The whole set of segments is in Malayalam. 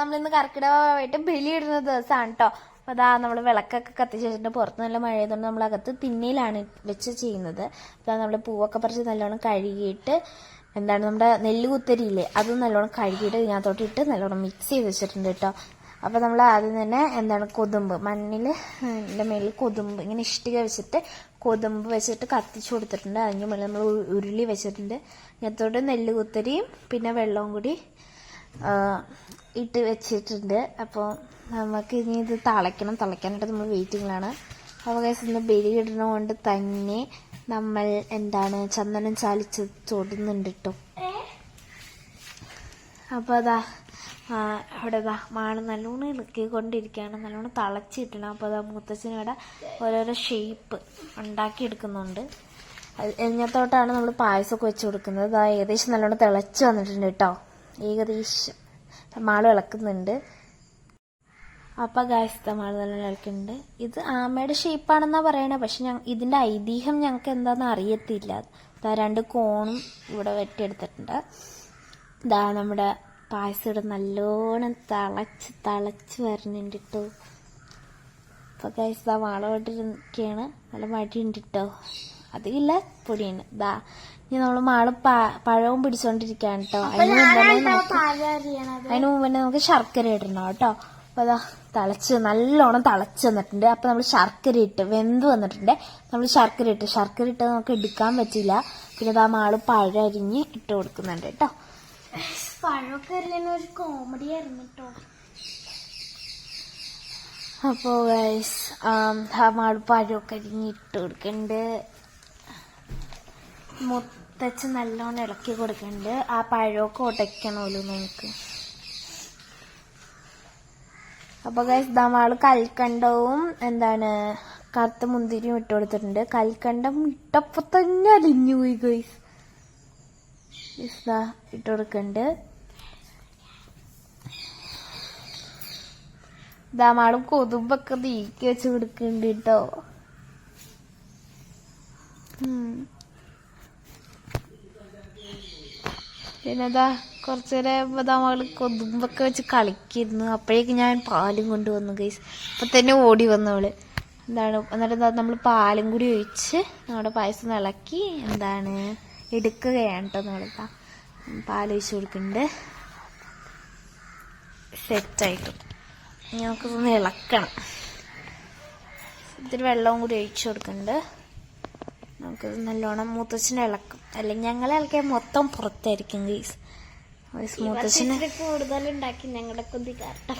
നമ്മൾ ഇന്ന് കർക്കിടകമായിട്ട് ബലിയിടുന്ന ദിവസമാണ് കേട്ടോ അപ്പൊ അതാ നമ്മൾ വിളക്കൊക്കെ കത്തിച്ച് വെച്ചിട്ട് പുറത്ത് നല്ല മഴ ആയതുകൊണ്ട് നമ്മൾ അകത്ത് തിന്നയിലാണ് വെച്ച് ചെയ്യുന്നത്. അപ്പൊ നമ്മൾ പൂവൊക്കെ പറിച്ച് നല്ലോണം കഴുകിയിട്ട് എന്താണ് നമ്മുടെ നെല്ല് കുത്തരിയില്ലേ അത് നല്ലോണം കഴുകിയിട്ട് ഇതിനകത്തോട്ട് ഇട്ട് നല്ലോണം മിക്സ് ചെയ്ത് വെച്ചിട്ടുണ്ട് കേട്ടോ. അപ്പോൾ നമ്മൾ ആദ്യം തന്നെ എന്താണ് കൊതുമ്പ് മണ്ണിൽ എന്റെ മേളിൽ കൊതുമ്പ് ഇങ്ങനെ ഇഷ്ടിക വെച്ചിട്ട് കൊതുമ്പ് വെച്ചിട്ട് കത്തിച്ചു കൊടുത്തിട്ടുണ്ട്. അതിന്റെ മുകളിൽ നമ്മൾ ഉരുളി വെച്ചിട്ടുണ്ട്. ഇതിനകത്തോട്ട് നെല്ല് കുത്തരിയും പിന്നെ വെള്ളവും കൂടി ഇട്ട് വെച്ചിട്ടുണ്ട്. അപ്പോൾ നമുക്ക് ഇനി ഇത് തിളയ്ക്കണം. തിളയ്ക്കാനായിട്ട് നമ്മൾ വെയിറ്റിങ്ങിലാണ് അപ്പോൾ ഗൈസ് ഇന്ന് ബലി ഇടുന്നത് കൊണ്ട് തന്നെ നമ്മൾ എന്താണ് ചന്ദനം ചാലിച്ച് തൊടുന്നുണ്ട് കേട്ടോ അപ്പോൾ അതാ അവിടെ ഇതാ മാണ് നല്ലോണം ഇളക്കിക്കൊണ്ടിരിക്കുകയാണ് നല്ലോണം തിളച്ചിട്ടണം അപ്പോൾ അതാ മുത്തച്ഛന് ഇവിടെ ഓരോരോ ഷേപ്പ് ഉണ്ടാക്കിയെടുക്കുന്നുണ്ട്. എടുക്കുന്നുണ്ട് എഞ്ഞത്തോട്ടാണ് നമ്മൾ പായസമൊക്കെ വെച്ച് കൊടുക്കുന്നത്. അതാ ഏകദേശം നല്ലോണം തിളച്ച് വന്നിട്ടുണ്ട് കേട്ടോ ഏകദേശം. മാൾ ഇളക്കുന്നുണ്ട് അപ്പം ഗായസ്ത മാൾ നല്ല ഇളക്കുന്നുണ്ട് ഇത് ആമയുടെ ഷേപ്പാണെന്നാ പറയണേ പക്ഷെ ഞ ഇതിന്റെ ഐതിഹ്യം ഞങ്ങൾക്ക് എന്താണെന്ന് അറിയത്തില്ല. രണ്ട് കോണും ഇവിടെ വെട്ടിയെടുത്തിട്ടുണ്ട്. ഇതാ നമ്മുടെ പായസം ഇവിടെ നല്ലോണം തിളച്ച് തിളച്ച് വരുന്നുണ്ട് കേട്ടോ അപ്പോൾ ഗൈസ് ഇതാ മാളോട്ടിരിക്കുകയാണ് നല്ല മടിയുണ്ട് കേട്ടോ അതില്ല പൊടിയാണ് ഇതാ ഇനി നമ്മൾ മാൾ പഴവും പിടിച്ചോണ്ടിരിക്കാണ് കേട്ടോ അതിന് മുമ്പ് അതിന് മുമ്പ് തന്നെ നമുക്ക് ശർക്കര ഇടണം കേട്ടോ അപ്പൊ അതാ തിളച്ച് നല്ലോണം തിളച്ച് വന്നിട്ടുണ്ട്. അപ്പൊ നമ്മൾ ശർക്കര ഇട്ട് വെന്ത് വന്നിട്ടുണ്ട്. നമ്മൾ ശർക്കര ഇട്ട് ശർക്കര ഇട്ട് നമുക്ക് എടുക്കാൻ പറ്റില്ല. പിന്നെ ഇതാ മാൾ പഴം അരിഞ്ഞ് ഇട്ട് കൊടുക്കുന്നുണ്ട് കേട്ടോ പഴമൊക്കെ ഒരു കോമഡി ആയിരുന്നു കേട്ടോ അപ്പോ ഗൈസ് മാൾ പഴമൊക്കെ അരിഞ്ഞ് ഇട്ട് കൊടുക്കുന്നുണ്ട്. മുത്തച്ഛൻ നല്ലോണം ഇളക്കി കൊടുക്കുന്നുണ്ട് ആ പഴമൊക്കെ ഉടയ്ക്കണമല്ലോ നമുക്ക്. അപ്പൊ ഗൈസ് ദമാൾ കൽക്കണ്ടവും എന്താണ് കറുത്ത മുന്തിരിയും ഇട്ട് കൊടുത്തിട്ടുണ്ട്. കൽക്കണ്ടം ഇട്ടപ്പോ തന്നെ അലിഞ്ഞു പോയി ഗൈസ് ഇട്ട് കൊടുക്കുന്നുണ്ട് ദമാളും കൊതുമ്പൊക്കെ നീക്കി വെച്ച് കൊടുക്കുന്നുണ്ട് കേട്ടോ പിന്നെതാ കുറച്ച് നേരം ദമാൾ കൊതുമ്പൊക്കെ വെച്ച് കളിക്കിരുന്നു. അപ്പോഴേക്ക് ഞാൻ പാലും കൊണ്ടുവന്നു ഗൈസ് അപ്പം തന്നെ ഓടി വന്നു അവൾ. എന്താണ് എന്നിട്ട് എന്താ നമ്മൾ പാലും കൂടി ഒഴിച്ച് നമ്മുടെ പായസം ഇളക്കി എന്താണ് എടുക്കുകയാണ് കേട്ടോ നമ്മളിതാ പാൽ ഒഴിച്ച് കൊടുക്കുന്നുണ്ട്. സെറ്റായിട്ടും നമുക്കിതൊന്ന് ഇളക്കണം. ഇത്തിരി വെള്ളവും കൂടി ഒഴിച്ചു കൊടുക്കുന്നുണ്ട്. നമുക്കിത് നല്ലോണം മൂത്തച്ഛനെ ഇളക്കും. അല്ലെങ്കിൽ ഞങ്ങൾ ഇളക്കിയാൽ മൊത്തം പുറത്തായിരിക്കും ഗീസ് മൂത്തച്ഛന് കൂടുതൽ ഉണ്ടാക്കി ഞങ്ങളുടെ കൊതി കാരണം.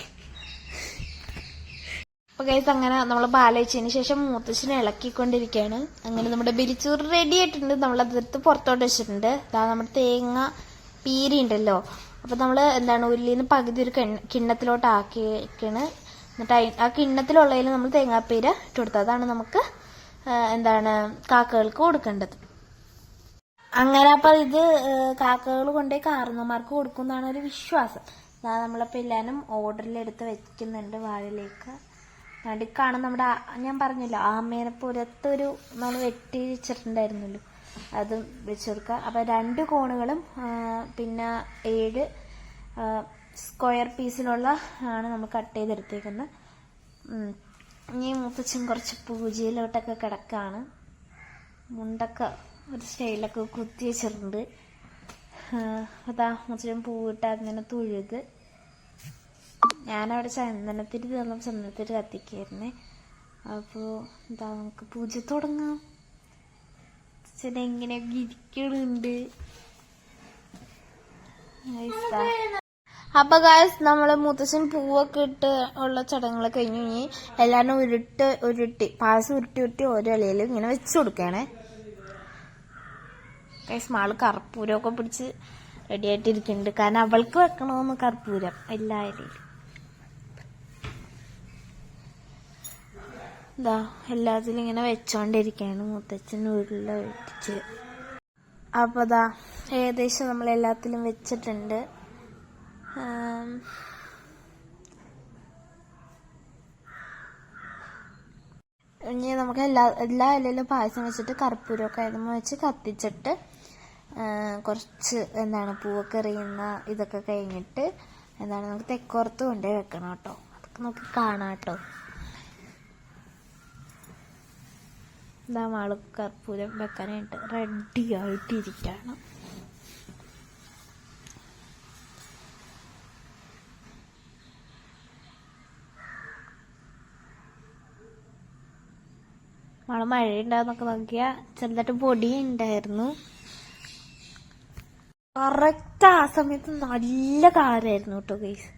അപ്പൊ ഗൈസ് അങ്ങനെ നമ്മൾ പാലൊഴിച്ചതിന് ശേഷം മൂത്തച്ഛനെ ഇളക്കിക്കൊണ്ടിരിക്കുകയാണ്. അങ്ങനെ നമ്മുടെ ബിരിച്ചൂറ് റെഡി ആയിട്ടുണ്ട്. നമ്മൾ അതെടുത്ത് പുറത്തോട്ട് വെച്ചിട്ടുണ്ട്. അതാ നമ്മുടെ തേങ്ങ പീരി ഉണ്ടല്ലോ. അപ്പൊ നമ്മൾ എന്താണ് ഉരുളിന്ന് പകുതി ഒരു കിണ്ണത്തിലോട്ട് ആക്കിയേക്കാണ്. എന്നിട്ട് ആ കിണ്ണത്തിലുള്ളതിൽ നമ്മൾ തേങ്ങാപ്പീര ഇട്ട് കൊടുത്തത്. അതാണ് നമുക്ക് എന്താണ് കാക്കകൾക്ക് കൊടുക്കേണ്ടത്. അങ്ങനെ അപ്പൊ ഇത് കാക്കകൾ കൊണ്ടേ കാർന്നമാർക്ക് കൊടുക്കും എന്നാണ് ഒരു വിശ്വാസം. നമ്മളപ്പോ എല്ലാരും ഓർഡറിൽ എടുത്ത് വെക്കുന്നുണ്ട് വാഴയിലേക്ക്. നടുക്കാണ് നമ്മുടെ ഞാൻ പറഞ്ഞല്ലോ ആമേനെ പുരത്തൊരു നമ്മൾ വെട്ടി വെച്ചിട്ടുണ്ടായിരുന്നല്ലോ. അത് വെച്ച് കൊടുക്കുക. അപ്പൊ രണ്ട് കോണുകളും പിന്നെ ഏഴ് സ്ക്വയർ പീസിലുള്ള ആണ് നമ്മൾ കട്ട് ചെയ്തെടുത്തേക്കുന്നത്. ഇനി മുത്തച്ഛൻ കുറച്ച് പൂജയിലോട്ടൊക്കെ കിടക്കാണ്. മുണ്ടൊക്കെ ഒരു സ്റ്റൈലൊക്കെ കുത്തി വെച്ചിട്ടുണ്ട്. അതാ മുത്തച്ഛൻ പൂവിട്ട് അങ്ങനെ തൊഴുത്. ഞാനവിടെ ചന്ദനത്തിരി തന്നെ ചന്ദനത്തിരി കത്തിക്കായിരുന്നേ. അപ്പോൾ എന്താ നമുക്ക് പൂജ തുടങ്ങാം. അച്ഛൻ എങ്ങനെയൊക്കെ ഇരിക്കണുണ്ട്. അപ്പൊ ഗായസ് നമ്മൾ മുത്തശ്ശൻ പൂവൊക്കെ ഇട്ട് ഉള്ള ചടങ്ങുകൾ കഴിഞ്ഞു. ഇനി എല്ലാവരും ഉരുട്ട് ഉരുട്ടി പായസം ഉരുട്ടി ഉരുട്ടി ഓരോ ഇലയിലും ഇങ്ങനെ വെച്ചു കൊടുക്കണേ. ഗൈസ് മാൾ കർപ്പൂരമൊക്കെ പിടിച്ച് റെഡി ആയിട്ടിരിക്കുന്നുണ്ട്. കാരണം അവൾക്ക് വെക്കണമെന്ന് കർപ്പൂരം എല്ലാ ഇലയിലും ഇതാ എല്ലാത്തിലും ഇങ്ങനെ വെച്ചോണ്ടിരിക്കുകയാണ് മുത്തച്ഛൻ ഉരുള വെട്ടിച്ച് അപ്പൊ ദാ ഏകദേശം നമ്മൾ എല്ലാത്തിലും വെച്ചിട്ടുണ്ട്. ഇനി നമുക്ക് എല്ലാ എല്ലാ ഇലയിലും പായസം വെച്ചിട്ട് കർപ്പൂരമൊക്കെ അതിന് വെച്ച് കത്തിച്ചിട്ട് കുറച്ച് എന്താണ് പൂവൊക്കെ എറിയുന്ന ഇതൊക്കെ കഴിഞ്ഞിട്ട് എന്താണ് നമുക്ക് തെക്കോർത്ത് കൊണ്ടേ വെക്കണം കേട്ടോ. അതൊക്കെ നമുക്ക് കാണാം കേട്ടോ. എന്താ മാൾ കർപ്പൂരം വെക്കാനായിട്ട് റെഡി ആയിട്ടിരിക്കണം നാളെ മഴയുണ്ടാവുന്നൊക്കെ നോക്കിയ ചെറുതായിട്ട് പൊടി ഉണ്ടായിരുന്നു. കറക്റ്റ് ആ സമയത്ത് നല്ല കാറായിരുന്നു കേട്ടോ ഗൈസ്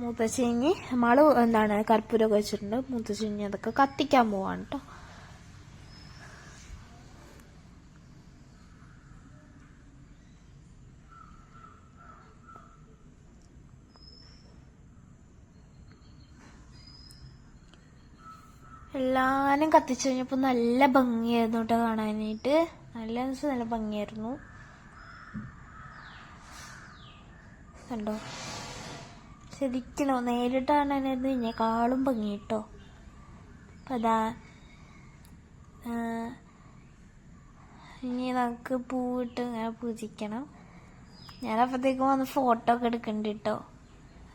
മൂത്തശ്ശേങ്ങി നമ്മൾ എന്താണ് കർപ്പൂരമൊക്കെ വെച്ചിട്ടുണ്ട്. മൂത്തശ്ശേങ്ങി അതൊക്കെ കത്തിക്കാൻ പോവാണ് കേട്ടോ. എല്ലാരും കത്തിച്ചു കഴിഞ്ഞപ്പോ നല്ല ഭംഗിയായിരുന്നു കേട്ടോ കാണാനായിട്ട്. നല്ല നല്ല ഭംഗിയായിരുന്നു. കണ്ടോ? ശരിക്കണോ? നേരിട്ട് കാണാനായിരുന്നു. ഇതിനേക്കാളും ഭംഗി കേട്ടോ അതാ ഇനി നമുക്ക് പൂവിട്ട് ഇങ്ങനെ പൂജിക്കണം. ഞാൻ ഞാനപ്പോഴത്തേക്കും വന്ന് ഫോട്ടോ ഒക്കെ എടുക്കണ്ട കേട്ടോ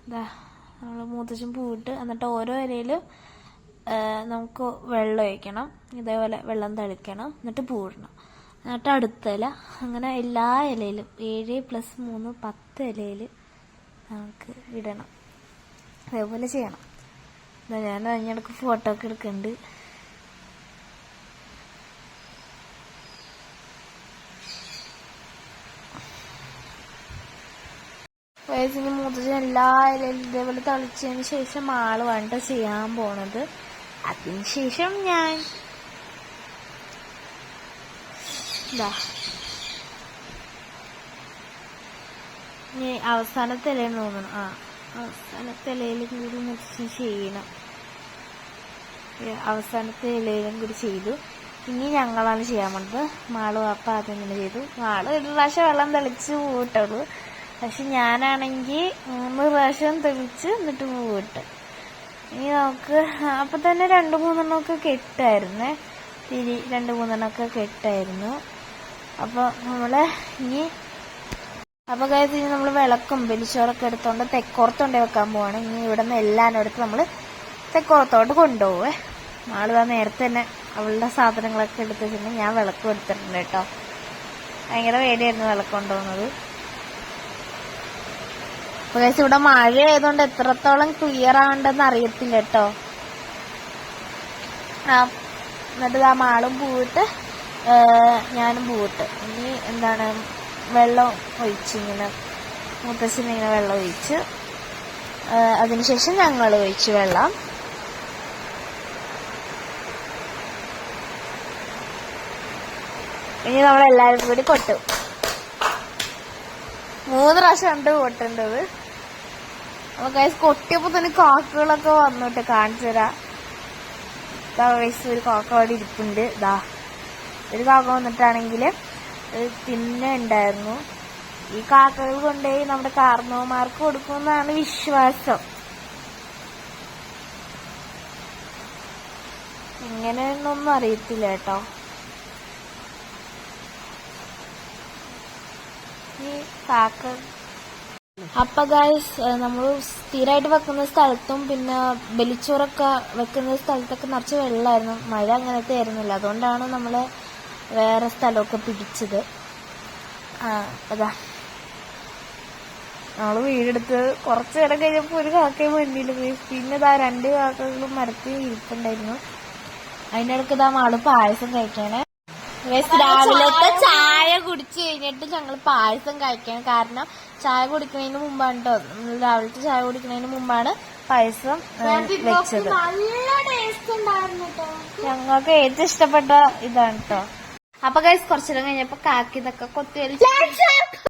അതാ നമ്മൾ മൂത്തച്ഛൻ പൂവിട്ട് എന്നിട്ട് ഓരോ ഇലയിലും നമുക്ക് വെള്ളം ഒഴിക്കണം. ഇതേപോലെ വെള്ളം തളിക്കണം. എന്നിട്ട് പൂവിടണം എന്നിട്ട് അടുത്ത ഇല. അങ്ങനെ എല്ലാ ഇലയിലും ഏഴ് പ്ലസ് മൂന്ന് പത്ത് ഇലയിൽ നമുക്ക് ഇടണം. അതേപോലെ ചെയ്യണം. എന്താ ഞാൻ അതിനിടക്ക് ഫോട്ടോ ഒക്കെ എടുക്കുന്നുണ്ട്. വയസ്സിന് മൂത്തച്ഛൻ എല്ലാ ഇലയിലും ഇതേപോലെ തളിച്ചതിന് ശേഷം ആൾ വേണ്ട ചെയ്യാൻ പോണത്. അതിന് ശേഷം ഞാൻ ഇനി അവസാനത്തെ ഇലയെന്ന് തോന്നണം ആ അവസാനത്തെ ഇലയിലും കൂടി മുറിച്ച് ചെയ്യണം അവസാനത്തെ ഇലയിലും കൂടി ചെയ്തു ഇനി ഞങ്ങളാണ് ചെയ്യാൻ പോണത് മാൾ വാപ്പ ആദ്യം തന്നെ ചെയ്തു മാൾ ഒരു പ്രാവശ്യം വെള്ളം തെളിച്ച് പൂവിട്ടുള്ളൂ പക്ഷെ ഞാനാണെങ്കിൽ മൂന്ന് പ്രാവശ്യം തെളിച്ച് എന്നിട്ട് പൂവിട്ട് ഇനി നമുക്ക് അപ്പം തന്നെ രണ്ട് മൂന്നെണ്ണമൊക്കെ കെട്ടായിരുന്നേ. തിരി രണ്ട് മൂന്നെണ്ണമൊക്കെ കെട്ടായിരുന്നു. അപ്പോൾ നമ്മൾ ഇനി അപ്പോൾ കാര്യം ഇനി നമ്മൾ വിളക്കും വെലിച്ചോറൊക്കെ എടുത്തോണ്ട് തെക്കോർത്തോണ്ടേ വെക്കാൻ പോവാണ്. ഇനി ഇവിടെ നിന്ന് എല്ലാം എടുത്ത് നമ്മൾ തെക്കോർത്തോട്ട് കൊണ്ടുപോവേ. ആളിതാ നേരത്തെ തന്നെ അവളുടെ സാധനങ്ങളൊക്കെ എടുത്ത് വെച്ചിട്ടുണ്ട്. ഞാൻ വിളക്കും എടുത്തിട്ടുണ്ട് കേട്ടോ. ഭയങ്കര പേടിയായിരുന്നു വിളക്ക് കൊണ്ടുപോകുന്നത്. അപ്പൊ guys ഇവിടെ മഴ ആയതുകൊണ്ട് എത്രത്തോളം ക്ലിയർ ആവണ്ടെന്ന് അറിയത്തില്ല കേട്ടോ. എന്നിട്ട് ആ മാളും പൂവിട്ട് ഞാനും പൂവിട്ട്. ഇനി എന്താണ് വെള്ളം ഒഴിച്ച് ഇങ്ങനെ മുത്തശ്ശന് ഇങ്ങനെ വെള്ളം ഒഴിച്ച് അതിനുശേഷം ഞങ്ങൾ ഒഴിച്ച് വെള്ളം. ഇനി നമ്മളെല്ലാവരും കൂടി കൊട്ടും. മൂന്ന് പ്രാവശ്യം ഉണ്ട് പൊട്ടേണ്ടത്. അപ്പൊ കൈസ് കൊട്ടിയപ്പോ തന്നെ കാക്കകളൊക്കെ വന്നിട്ട് കാണിച്ചു തരാം. guys ഒരു കാക്ക അവിടെ ഇരിപ്പുണ്ട്. ഇതാ. ഒരു കാക്ക വന്നിട്ടാണെങ്കിൽ തിന്നെ ഉണ്ടായിരുന്നു. ഈ കാക്കകൾ കൊണ്ടുപോയി നമ്മുടെ കാർന്നവന്മാർക്ക് കൊടുക്കുമെന്നാണ് വിശ്വാസം. എങ്ങനെയെന്നൊന്നും അറിയത്തില്ല കേട്ടോ ഈ കാക്ക അപ്പൊ ഗായ്സ് നമ്മൾ സ്ഥിരമായിട്ട് വെക്കുന്ന സ്ഥലത്തും പിന്നെ ബലിച്ചോറൊക്കെ വെക്കുന്ന സ്ഥലത്തൊക്കെ നിറച്ച് വെള്ളമായിരുന്നു മഴ അങ്ങനത്തെ ആയിരുന്നില്ല. അതുകൊണ്ടാണ് നമ്മൾ വേറെ സ്ഥലമൊക്കെ പിടിച്ചത്. ആ അതാ. നമ്മൾ വീടെടുത്ത് കുറച്ച് നേരം കഴിഞ്ഞപ്പോൾ ഒരു കാക്കയും മുന്നിൽ പോയി പിന്നെ ഇതാ രണ്ട് കാക്കകളും മരത്തി ഇരിപ്പുണ്ടായിരുന്നു. അതിന്റെ ഇടയ്ക്ക് ഇതാ മാൾ പായസം കഴിക്കണേ. രാവിലത്തെ ചായ കുടിച്ചു കഴിഞ്ഞിട്ട് ഞങ്ങൾ പായസം കഴിക്കണം. കാരണം ചായ കുടിക്കുന്നതിന് മുമ്പാണ് കേട്ടോ രാവിലത്തെ ചായ കുടിക്കുന്നതിന് മുമ്പാണ് പായസം വെച്ചത്. ഞങ്ങൾക്ക് ഏറ്റവും ഇഷ്ടപ്പെട്ട ഇതാണ് കേട്ടോ അപ്പൊ കൈസ് കുറച്ചു നേരം കഴിഞ്ഞപ്പോ കാക്കിതൊക്കെ കൊത്തി വലിച്ച്